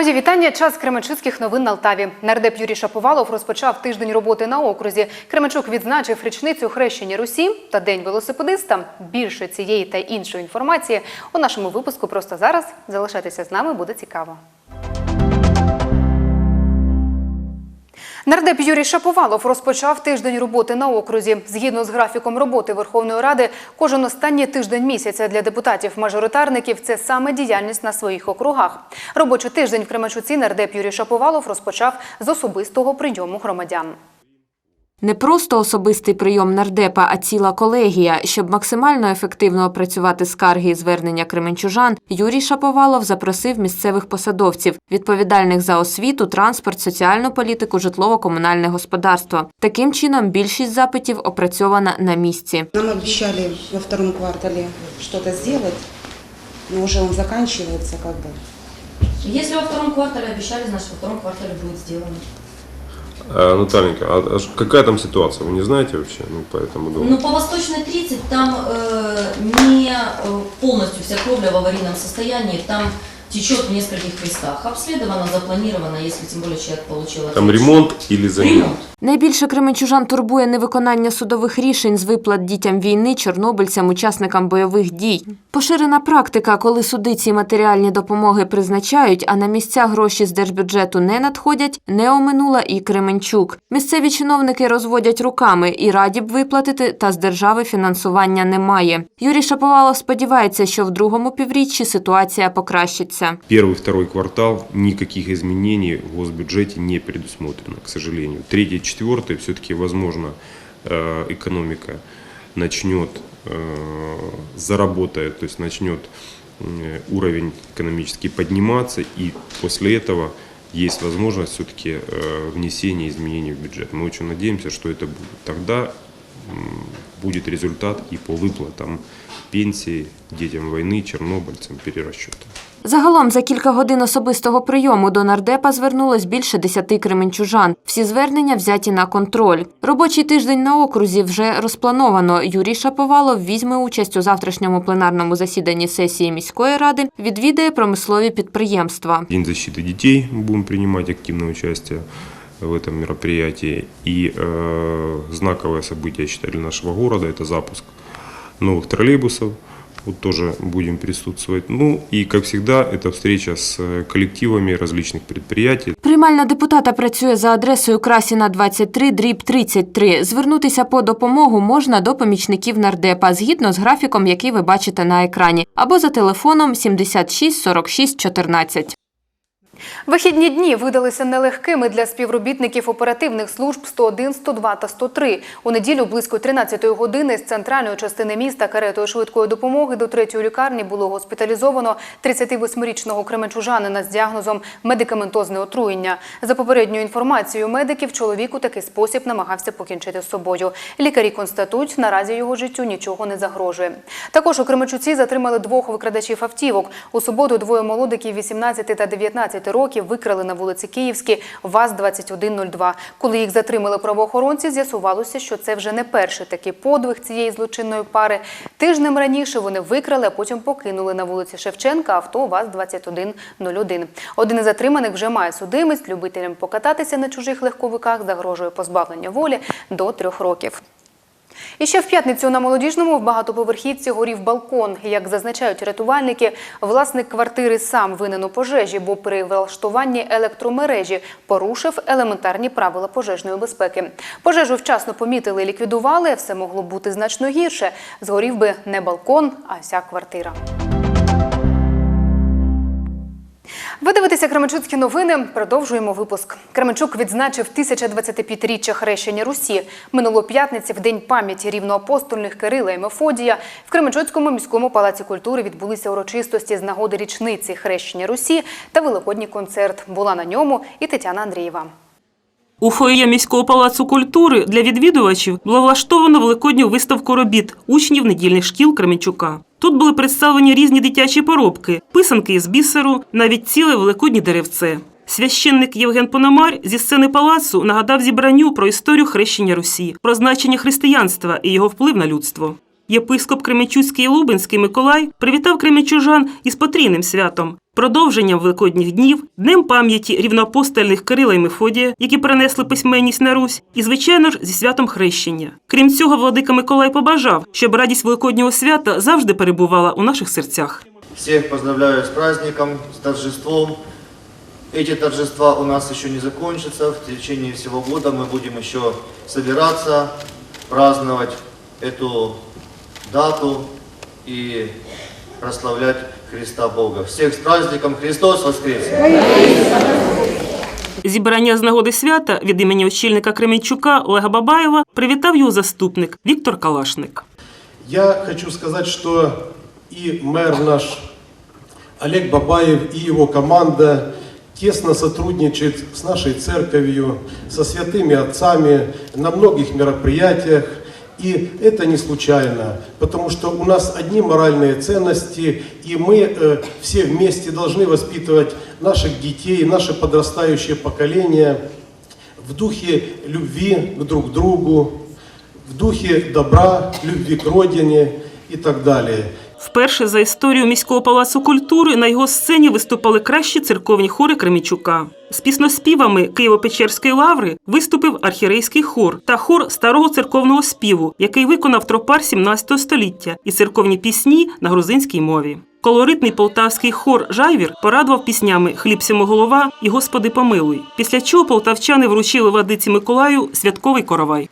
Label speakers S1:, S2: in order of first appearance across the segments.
S1: Мої вітання. Час Кременчуцьких новин на Алтаві. Нардеп Юрій Шаповалов розпочав тиждень роботи на окрузі. Кременчук відзначив річницю хрещення Русі та День велосипедиста. Більше цієї та іншої інформації у нашому випуску просто зараз. Залишайтеся з нами, буде цікаво. Нардеп Юрій Шаповалов розпочав тиждень роботи на окрузі. Згідно з графіком роботи Верховної Ради, кожен останній тиждень місяця для депутатів-мажоритарників це саме діяльність на своїх округах. Робочий тиждень в Кременчуці нардеп Юрій Шаповалов розпочав з особистого прийому громадян.
S2: Не просто особистий прийом нардепа, а ціла колегія. Щоб максимально ефективно опрацювати скарги і звернення кременчужан, Юрій Шаповалов запросив місцевих посадовців, відповідальних за освіту, транспорт, соціальну політику, житлово-комунальне господарство. Таким чином, більшість запитів опрацьована на місці.
S3: Нам обещали во втором квартале что-то сделать, но уже он заканчивается как бы.
S4: Если во втором квартале обещали, значит во втором квартале будет сделано.
S5: А, Натальенька, а, а ш- какая там ситуация? Вы не знаете вообще? Ну, по этому дому.
S4: Ну, по Восточной 30 там э, не э, полностью вся кровля в аварийном состоянии, там течет в нескольких местах. Обследовано, запланировано, если тем более человек получил
S5: Там
S4: ответ.
S5: ремонт или замена?
S4: Ремонт.
S2: Найбільше Кременчужан турбує невиконання судових рішень з виплат дітям війни, чорнобильцям, учасникам бойових дій. Поширена практика, коли суди ці матеріальні допомоги призначають, а на місця гроші з держбюджету не надходять, не оминула і Кременчук. Місцеві чиновники розводять руками і раді б виплатити, та з держави фінансування немає. Юрій Шаповалов сподівається, що в другому півріччі ситуація покращиться.
S5: Перший второй квартал ніяких змін в госбюджеті не передусмотрено, к сожалению. Третій 2024 все-таки, возможно, э, экономика начнет, э, заработает, то есть начнет э, уровень экономический подниматься, и после этого есть возможность все-таки внесения изменений в бюджет. Мы очень надеемся, что это будет. Тогда будет результат и по выплатам пенсии детям войны, чернобыльцам, перерасчета
S2: Загалом за кілька годин особистого прийому до нардепа звернулось більше десяти кременчужан. Всі звернення взяті на контроль. Робочий тиждень на окрузі вже розплановано. Юрій Шаповалов візьме участь у завтрашньому пленарному засіданні сесії міської ради, відвідає промислові підприємства.
S5: День защиты детей мы будем принимать активное участие в этом мероприятии. И э, знаковое событие, я считаю, для нашего города – это запуск новых троллейбусов. Вот тоже будем присутствовать. Ну и, как всегда, это встреча с э, коллективами различных предприятий.
S2: Приймальна депутата працює за адресою Красіна 23, дріб 33. Звернутися по допомогу можна до помічників нардепа згідно з графіком, який ви бачите на екрані, або за телефоном 76 46 14.
S1: Вихідні дні видалися нелегкими для співробітників оперативних служб 101, 102 та 103. У неділю близько 13-ї години з центральної частини міста каретою швидкої допомоги до третьої лікарні було госпіталізовано 38-річного кременчужанина з діагнозом медикаментозне отруєння. За попередньою інформацією медиків, чоловік у такий спосіб намагався покінчити з собою. Лікарі констатують, наразі його життю нічого не загрожує. Також у Кременчуці затримали двох викрадачів автівок. У суботу двоє молодиків 18 та 19 років викрали на вулиці Київській ВАЗ-2102. Коли їх затримали правоохоронці, з'ясувалося, що це вже не перший такий подвиг цієї злочинної пари. Тижнем раніше вони викрали, а потім покинули на вулиці Шевченка авто ВАЗ-2101. Один із затриманих вже має судимість. Любителям покататися на чужих легковиках загрожує позбавлення волі до трьох років. І ще в п'ятницю на молодіжному в багатоповерхівці горів балкон. Як зазначають рятувальники, власник квартири сам винен у пожежі, бо при влаштуванні електромережі порушив елементарні правила пожежної безпеки. Пожежу вчасно помітили і ліквідували. Все могло бути значно гірше. Згорів би не балкон, а вся квартира. Ви дивитеся Кременчуцькі новини. Продовжуємо випуск. Кременчук відзначив 1025-річчя хрещення Русі. Минуло п'ятниці в день пам'яті рівноапостольних Кирила і Мефодія. В Кременчуцькому міському палаці культури відбулися урочистості з нагоди річниці хрещення Русі та великодній концерт. Була на ньому і Тетяна Андрієва.
S6: У фоє міського палацу культури для відвідувачів було влаштовано великодню виставку робіт учнів недільних шкіл Кременчука. Тут були представлені різні дитячі поробки, писанки із бісеру, навіть ціле великоднє деревце. Священник Євген Пономар зі сцени палацу нагадав зібранню про історію хрещення Русі, про значення християнства і його вплив на людство. Єпископ Кременчуцький і Лубенський Миколай привітав кременчужан із потрійним святом, продовженням Великодніх днів, днем пам'яті рівноапостольних Кирила і Мефодія, які перенесли письменність на Русь, і, звичайно ж, зі святом хрещення. Крім цього, владика Миколай побажав, щоб радість Великоднього свята завжди перебувала у наших серцях.
S7: Всех поздравляю с праздником, с торжеством. Эти торжества у нас еще не закончатся. В течение всего года мы будем еще собираться, праздновать эту дату и прославлять Христа Бога. Всех с праздником Христос воскресе!
S6: Зібрання з нагоди свята від імені очільника Кременчука Олега Бабаєва привітав його заступник Віктор Калашник.
S8: Я хочу сказать, что и мэр наш Олег Бабаев и его команда тесно сотрудничает с нашей церковью, со святыми отцами на многих мероприятиях. И это не случайно, потому что у нас одни моральные ценности, и мы э, все вместе должны воспитывать наших детей, наше подрастающее поколение в духе любви к друг другу, в духе добра, любви к родине и так далее.
S6: Вперше за історію міського палацу культури на його сцені виступали кращі церковні хори Кремічука. З пісноспівами Києво-Печерської лаври виступив архірейський хор та хор старого церковного співу, який виконав тропар 17 століття і церковні пісні на грузинській мові. Колоритний полтавський хор Жайвір порадував піснями Хліб сьому голова і Господи помилуй. Після чого полтавчани вручили владиці Миколаю святковий коровай.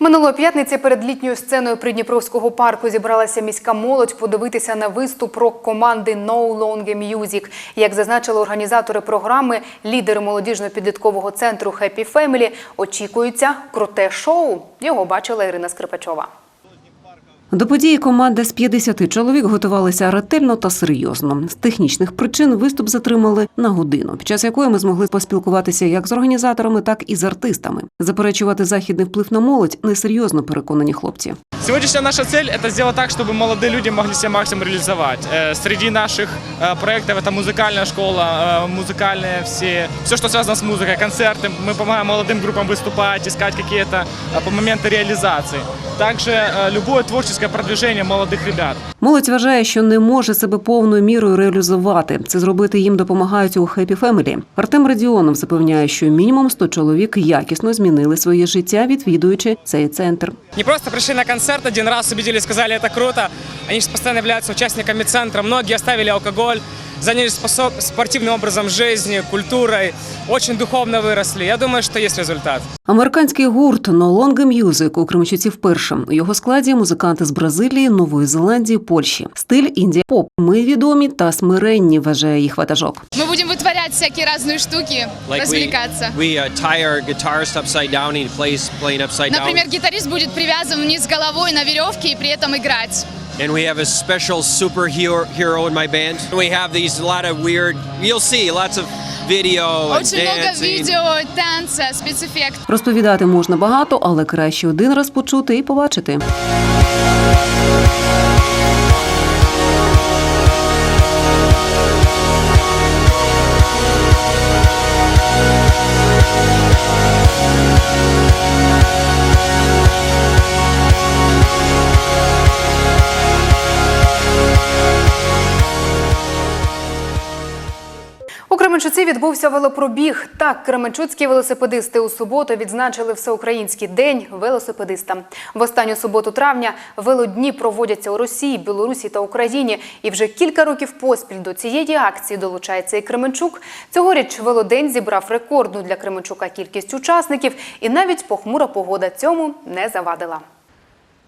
S1: Минулої п'ятниці перед літньою сценою Придніпровського парку зібралася міська молодь подивитися на виступ рок-команди No Longer Music. Як зазначили організатори програми, лідери молодіжно-підліткового центру Happy Family, очікується круте шоу. Його бачила Ірина Скрипачова.
S9: До події команда з 50 чоловік готувалася ретельно та серйозно. З технічних причин виступ затримали на годину, під час якої ми змогли поспілкуватися як з організаторами, так і з артистами. Заперечувати західний вплив на молодь несерйозно переконані хлопці.
S10: Сегодняшняя наша цель – это сделать так, чтобы молодые люди могли себя максимум реализовать. Э, Среди наших э, проектов это музыкальная школа, э, музыкальные все, все, что связано с музыкой, концерты. Мы помогаем молодым группам выступать, искать какие-то э, моменты реализации. Также э, любое творческое продвижение молодых ребят.
S9: Молодь вважає, що не може себе повною мірою реалізувати. Це зробити їм допомагають у Happy Family. Артем Радіонов запевняє, що мінімум 100 чоловік якісно змінили своє життя, відвідуючи цей центр.
S10: Не просто пришли на концерт один раз, увидели, сказали, это круто. Они же постоянно являются участниками центра. Многие оставили алкоголь, занялись способ- спортивным образом жизни, культурой. Очень духовно выросли. Я думаю, что есть результат.
S9: Американський гурт No Longer Music у Кременчуці вперше. У його складі музиканти з Бразилії, Нової Зеландії, Польщі. Стиль індія поп. Ми відомі та смиренні, вважає їх ватажок.
S11: Мы будем вытворять всякие разные штуки,
S12: Like we,
S11: развлекаться.
S12: we uh, tie our guitarist upside down and he plays playing upside
S11: Например,
S12: down.
S11: гитарист будет привязан вниз головой на веревке и при этом играть.
S12: And we have a special superhero hero in my band. We have these a lot of weird. You'll see lots of video and
S11: Очень много
S12: dancing.
S11: видео, танца, спецэффект.
S9: Розповідати можна багато, але краще один раз почути і побачити.
S1: Відбувся велопробіг. Так, кременчуцькі велосипедисти у суботу відзначили всеукраїнський день велосипедиста. В останню суботу травня велодні проводяться у Росії, Білорусі та Україні. І вже кілька років поспіль до цієї акції долучається і Кременчук. Цьогоріч велодень зібрав рекордну для Кременчука кількість учасників, і навіть похмура погода цьому не завадила.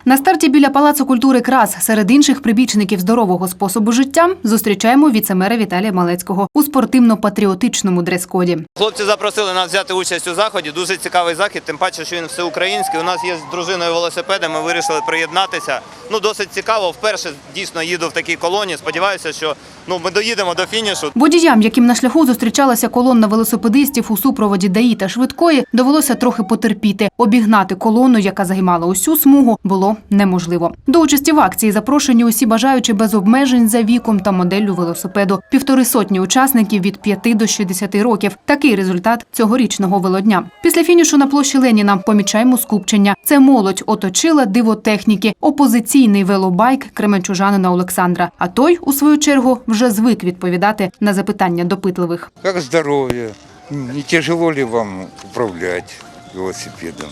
S1: На старті біля Палацу культури Крас серед інших прибічників здорового способу життя зустрічаємо віцемера Віталія Малецького у спортивно-патріотичному дрес-коді.
S7: Хлопці запросили нас взяти участь у заході. Дуже цікавий захід, тим паче, що він всеукраїнський. У нас є з дружиною велосипеди, ми вирішили приєднатися. Ну, досить цікаво. Вперше дійсно їду в такій колоні. Сподіваюся, що ну, ми доїдемо до фінішу.
S1: Водіям, яким на шляху зустрічалася колонна велосипедистів у супроводі ДАІ та швидкої, довелося трохи потерпіти. Обігнати колону, яка займала усю смугу, було було неможливо. До участі в акції запрошені усі бажаючі без обмежень за віком та моделлю велосипеду. Півтори сотні учасників від 5 до 60 років. Такий результат цьогорічного велодня. Після фінішу на площі Леніна помічаємо скупчення. Це молодь оточила диво техніки, опозиційний велобайк кременчужанина Олександра. А той, у свою чергу, вже звик відповідати на запитання допитливих.
S13: Как здоровье? Не тяжело ли вам управлять велосипедом?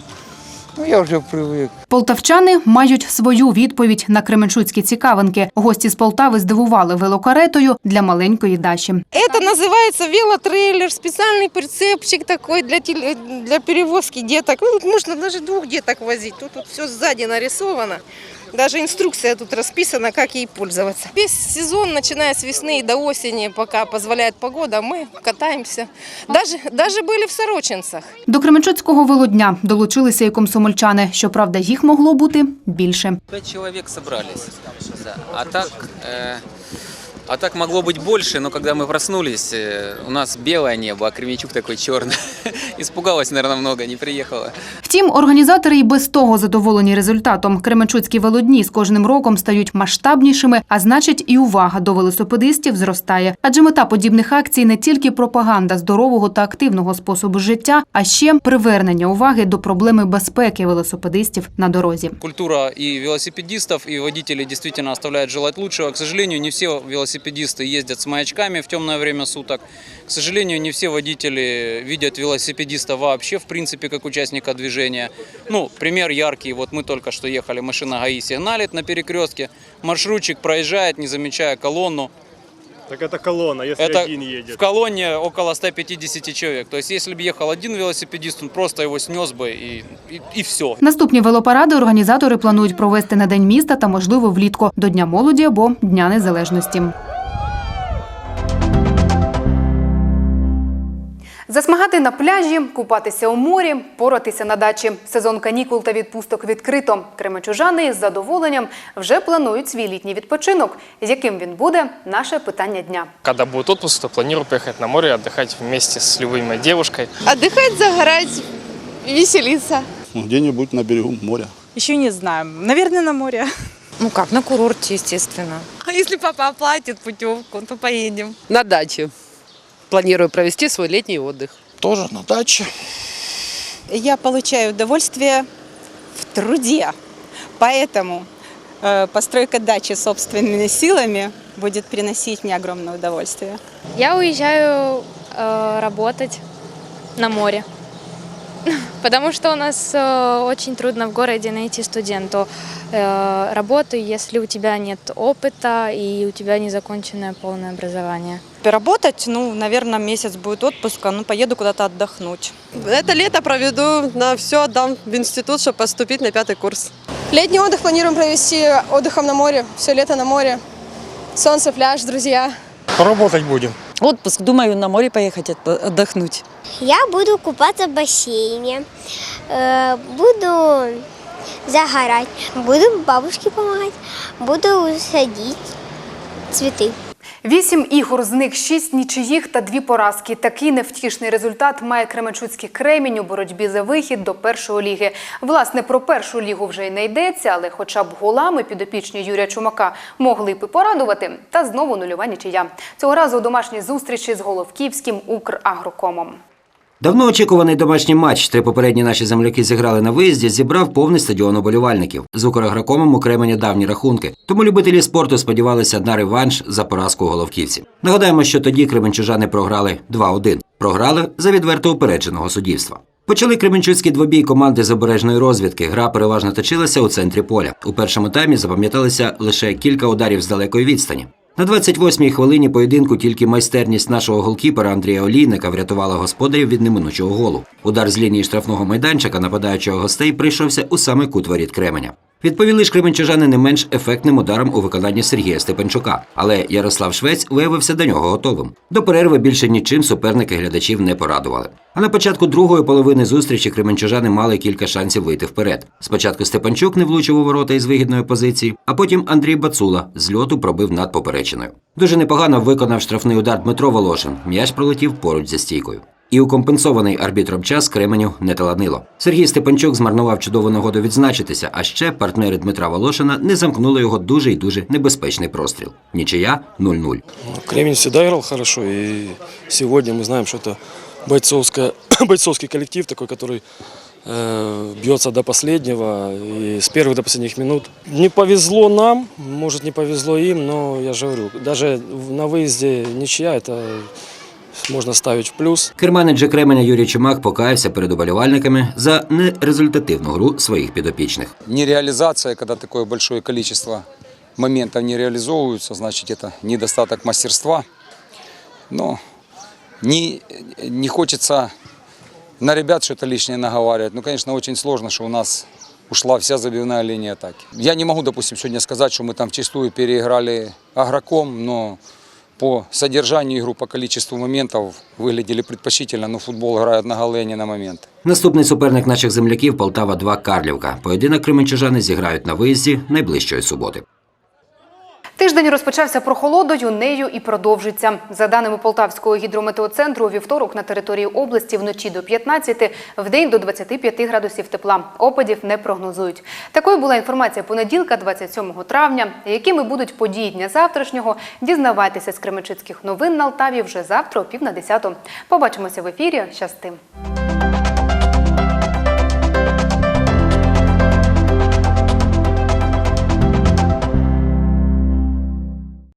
S13: Ну, я уже привык.
S1: Полтавчани мають свою відповідь на кременчуцькі цікавинки. Гості з Полтави здивували велокаретою для маленької Даші.
S14: Это называется велотрейлер, специальный прицепчик такой для, теле- для перевозки деток. Ну, тут можно даже двух деток возить. Тут, тут все сзади нарисовано. Даже инструкция тут расписана, как ей пользоваться. Весь сезон, начиная с весны и до осени, пока позволяет погода, мы катаемся. Даже, даже были в Сорочинцах.
S1: До Кременчуцького велодня долучилися і комсомольчани. Щоправда, їх могло бути більше.
S15: Пять человек собрались. Да. А так, э, а так могло быть больше, но когда мы проснулись, э, у нас белое небо, а Кременчук такой черный. Испугалась, наверное, много, не приехала.
S1: Втім, організатори і без того задоволені результатом. Кременчуцькі велодні з кожним роком стають масштабнішими, а значить, і увага до велосипедистів зростає. Адже мета подібних акцій не тільки пропаганда здорового та активного способу життя, а ще привернення уваги до проблеми безпеки велосипедистів на дорозі.
S15: Культура и велосипедистов, и водителей действительно оставляет желать лучшего. К сожалению, не все велосипедисты ездят с маячками в темное время суток. К сожалению, не все водители видят велосипедиста вообще, в принципе, как участника движения. Ну, пример яркий. Вот мы только что ехали, машина ГАИ сигналит на перекрестке. Маршрутчик проезжает, не замечая колонну.
S10: Так это колонна, если
S15: Это в колонне около 150 человек. То есть, если бы ехал один велосипедист, он просто его снес бы и, и, и все.
S1: Наступні велопаради організатори планують провести на день міста та, можливо, влітку до Дня молоді або Дня незалежності. Засмагати на пляжі, купатися у морі, поратися на дачі. Сезон канікул та відпусток відкрито. Кременчужани із задоволенням вже планують свій літній відпочинок. З Яким він буде наше питання дня.
S10: Когда будет отпуск, то планирую поехать на море, отдыхать вместе с любимой девушкой.
S14: Отдыхать, загорать, веселиться.
S13: Где-нибудь на берегу моря.
S14: Еще не знаем. Наверное, на море.
S11: Ну как, на курорте, естественно.
S14: А если папа оплатит путевку, то поедем.
S11: На даче Планирую провести свой летний отдых.
S13: Тоже на даче.
S14: Я получаю удовольствие в труде. Поэтому э, постройка дачи собственными силами будет приносить мне огромное удовольствие.
S11: Я уезжаю э, работать на море. Потому что у нас э, очень трудно в городе найти студенту э, работу, если у тебя нет опыта и у тебя незаконченное полное образование.
S14: Работать, ну, наверное, месяц будет отпуска, ну, поеду куда-то отдохнуть.
S11: Это лето проведу на все, отдам в институт, чтобы поступить на пятый курс.
S14: Летний отдых планируем провести отдыхом на море, все лето на море. Солнце, пляж, друзья.
S10: Поработать будем.
S11: Отпуск, думаю, на море поехать отдохнуть.
S14: Я буду купаться в бассейне, э, буду загорать, буду бабушке помогать, буду садить цветы.
S1: Вісім ігор з них шість нічиїх та дві поразки. Такий невтішний результат має Кременчуцький кремінь у боротьбі за вихід до першої ліги. Власне, про першу лігу вже й не йдеться, але хоча б голами підопічні Юрія Чумака могли б і порадувати. Та знову нульова нічия. Цього разу у домашній зустрічі з Головківським Украгрокомом.
S16: Давно очікуваний домашній матч. Три попередні наші земляки зіграли на виїзді, зібрав повний стадіон уболівальників. З Украгрокомом у Кремені давні рахунки. Тому любителі спорту сподівалися на реванш за поразку головківців. Нагадаємо, що тоді кременчужани програли 2-1. Програли за відверто упередженого суддівства. Почали кременчуцькі двобій команди з обережної розвідки. Гра переважно точилася у центрі поля. У першому таймі запам'яталися лише кілька ударів з далекої відстані. На 28-й хвилині поєдинку тільки майстерність нашого голкіпера Андрія Олійника врятувала господарів від неминучого голу. Удар з лінії штрафного майданчика нападаючого гостей прийшовся у саме кут воріт Кременя. Відповіли ж кременчужани не менш ефектним ударом у виконанні Сергія Степанчука, але Ярослав Швець виявився до нього готовим. До перерви більше нічим суперники глядачів не порадували. А на початку другої половини зустрічі кременчужани мали кілька шансів вийти вперед. Спочатку Степанчук не влучив у ворота із вигідної позиції, а потім Андрій Бацула з льоту пробив над поперечиною. Дуже непогано виконав штрафний удар Дмитро Волошин. М'яч пролетів поруч зі стійкою. і у компенсований арбітром час Кременю не таланило. Сергій Степанчук змарнував чудову нагоду відзначитися, а ще партнери Дмитра Волошина не замкнули його дуже і дуже небезпечний простріл. Нічия 0-0.
S17: Кремень всегда играл хорошо, и сегодня мы знаем, что это бойцовская, бойцовский коллектив такой, который э, бьется до последнего и с первых до последних минут. Не повезло нам, может не повезло им, но я же говорю, даже в- на выезде ничья это можно ставить в плюс.
S16: Керманич же Кременя Юрій Чумак покаявся перед уболівальниками за нерезультативну гру своїх підопічних.
S18: нереализация, когда такое большое количество моментов не реализовываются, значит это недостаток мастерства. Но не, не хочется на ребят что-то лишнее наговаривать. Ну, конечно, очень сложно, что у нас ушла вся забивная линия атаки. Я не могу, допустим, сегодня сказать, что мы там вчастую переиграли игроком, но по содержанию игру, по количеству моментов выглядели предпочтительно, но футбол играет на голы, а не на моменты.
S16: Наступний суперник наших земляків Полтава 2 Карлівка. Поєдинок кременчужани зіграють на виїзді найближчої суботи.
S1: Тиждень розпочався прохолодою, нею і продовжиться. За даними Полтавського гідрометеоцентру, вівторок на території області вночі до 15, вдень до 25 градусів тепла. Опадів не прогнозують. Такою була інформація понеділка, 27 травня. Якими будуть події дня завтрашнього, дізнавайтеся з кременчуцьких новин на Алтаві вже завтра о пів на десяту. Побачимося в ефірі. Щастим!